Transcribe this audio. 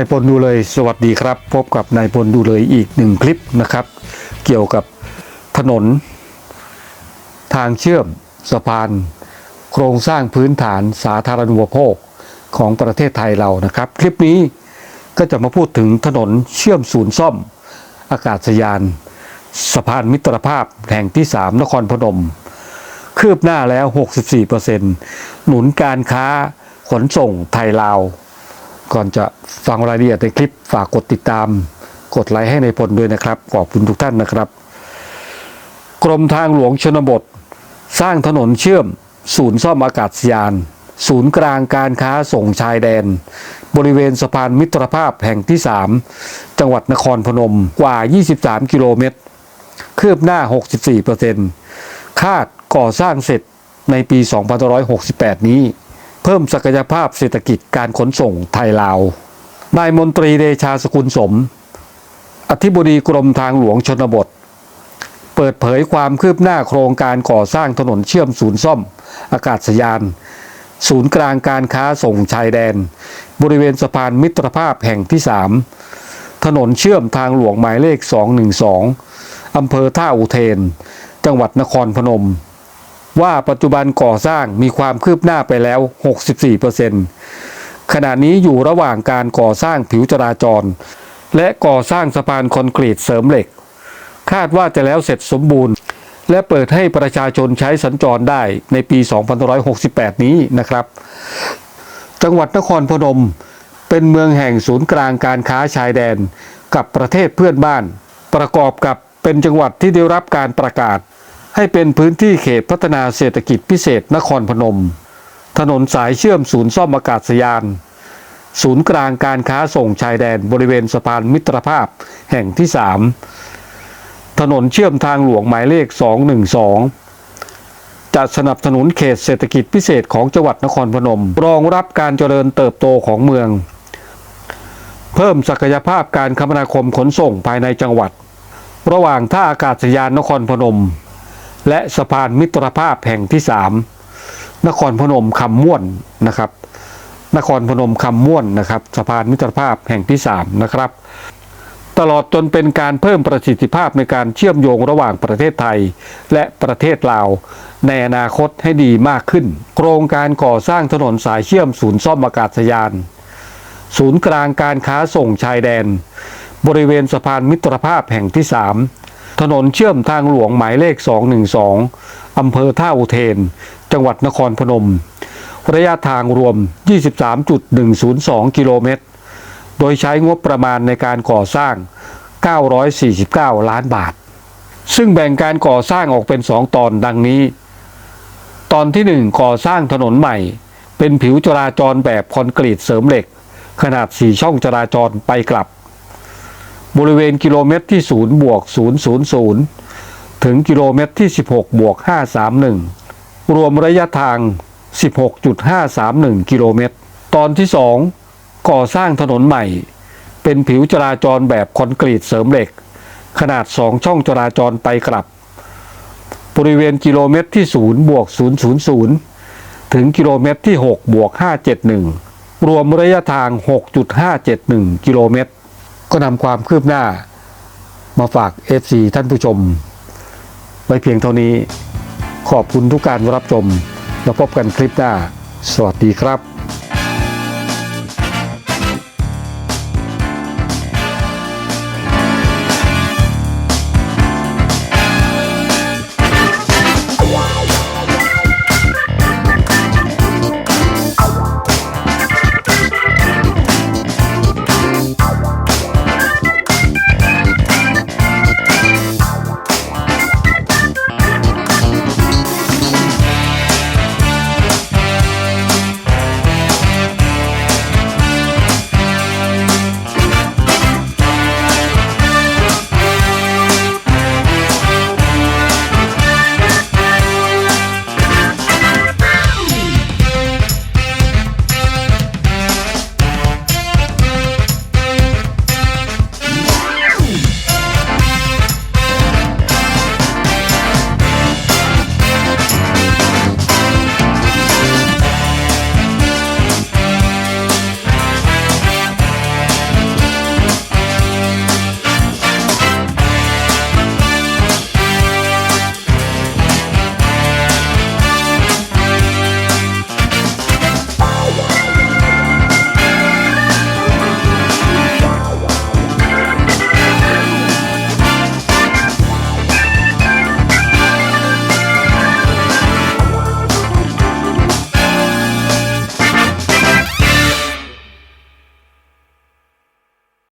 ายพลดูเลยสวัสดีครับ พบกับนายพลดูเลยอีกหนึ่งคลิปนะครับ เกี่ยวกับถนน ทางเชื่อมสะพาน โครงสร้างพื้นฐานสาธารณูปโภคของประเทศไทยเรานะครับ คลิปนี้ก็จะมาพูดถึงถนนเชื่อมศูนย์ซ่อม อากาศยาน สะพานมิตรภาพแห่งที่ 3 นครพนม คืบหน้าแล้ว 64%หนุนการค้าขนส่งไทยลาว ก่อนจะฟังรายละเอียดในคลิปฝากกดติดตาม กดไลค์ให้ในพลด้วยนะครับ ขอบคุณทุกท่านนะครับ กรมทางหลวงชนบท สร้างถนนเชื่อม ศูนย์ซ่อมอากาศยาน ศูนย์กลางการค้าส่งชายแดน บริเวณสะพานมิตรภาพแห่งที่ 3 จังหวัดนครพนมกว่า 23 กิโลเมตร คืบหน้า 64%คาดก่อสร้างเสร็จในปี 2568 นี้ เพิ่มศักยภาพเศรษฐกิจการขนส่งไทยลาว นายมนตรีเดชาสกุลสม อธิบดีกรมทางหลวงชนบท เปิดเผยความคืบหน้าโครงการก่อสร้างถนนเชื่อมศูนย์ซ่อม อากาศยาน ศูนย์กลางการค้าส่งชายแดน บริเวณสะพานมิตรภาพแห่งที่ 3 ถนนเชื่อมทางหลวงหมายเลข 212 อำเภอท่าอุเทน จังหวัดนครพนม ว่าปัจจุบันก่อสร้างมีความคืบหน้าไปแล้ว 64%ขณะนี้อยู่ระหว่างการก่อสร้างผิวจราจร และก่อสร้างสะพานคอนกรีตเสริมเหล็ก คาดว่าจะแล้วเสร็จสมบูรณ์ และเปิดให้ประชาชนใช้สัญจรได้ในปี 2568 นี้นะครับ จังหวัดนครพนมเป็นเมืองแห่งศูนย์กลางการค้าชายแดนกับประเทศเพื่อนบ้าน ประกอบกับเป็นจังหวัดที่ได้รับการประกาศ ให้เป็นพื้นที่เขตพัฒนาเศรษฐกิจพิเศษนครพนม ถนนสายเชื่อมศูนย์ซ่อมอากาศยาน ศูนย์กลางการค้าส่งชายแดนบริเวณสะพานมิตรภาพแห่งที่ 3 ถนนเชื่อมทางหลวงหมายเลข 212 จะสนับสนุนเขตเศรษฐกิจพิเศษของจังหวัดนครพนม รองรับการเจริญเติบโตของเมือง เพิ่มศักยภาพการคมนาคมขนส่งภายในจังหวัด ระหว่างท่าอากาศยานนครพนม และสะพานมิตรภาพแห่งที่3นครพนมคำม่วนนะครับ นครพนมคำม่วนนะครับ สะพานมิตรภาพแห่งที่3นะครับ ตลอดจนเป็นการเพิ่มประสิทธิภาพในการเชื่อมโยงระหว่างประเทศไทย และประเทศลาว ในอนาคตให้ดีมากขึ้น โครงการก่อสร้างถนนสายเชื่อมศูนย์ซ่อมอากาศยาน ศูนย์กลางการค้าส่งชายแดน บริเวณสะพานมิตรภาพแห่งที่3 ถนนเชื่อมทางหลวงหมายเลข 212 อำเภอท่าอุเทน จังหวัดนครพนม ระยะทางรวม 23.102 กิโลเมตร โดยใช้งบประมาณในการก่อสร้าง 949 ล้านบาท ซึ่งแบ่งการก่อสร้างออกเป็น 2 ตอนดังนี้ ตอนที่ 1 ก่อสร้างถนนใหม่ เป็นผิวจราจรแบบคอนกรีตเสริมเหล็ก ขนาด 4 ช่องจราจรไปกลับ บริเวณกิโลเมตรที่ 0 บวก 000 ถึงกิโลเมตรที่ 16 บวก 531 รวมระยะทาง 16.531 กิโลเมตร ตอนที่ 2 ก่อสร้างถนนใหม่ เป็นผิวจราจรแบบคอนกรีตเสริมเหล็ก ขนาด 2 ช่องจราจรไปกลับ บริเวณกิโลเมตรที่ 0 บวก 000 ถึงกิโลเมตรที่ 6 บวก 571 รวมระยะทาง 6.571 กิโลเมตร ก็นำความคืบหน้า มาฝาก FC ท่านผู้ชม ไว้เพียงเท่านี้ ขอบคุณทุกการรับชม แล้วพบกันคลิปหน้า สวัสดีครับ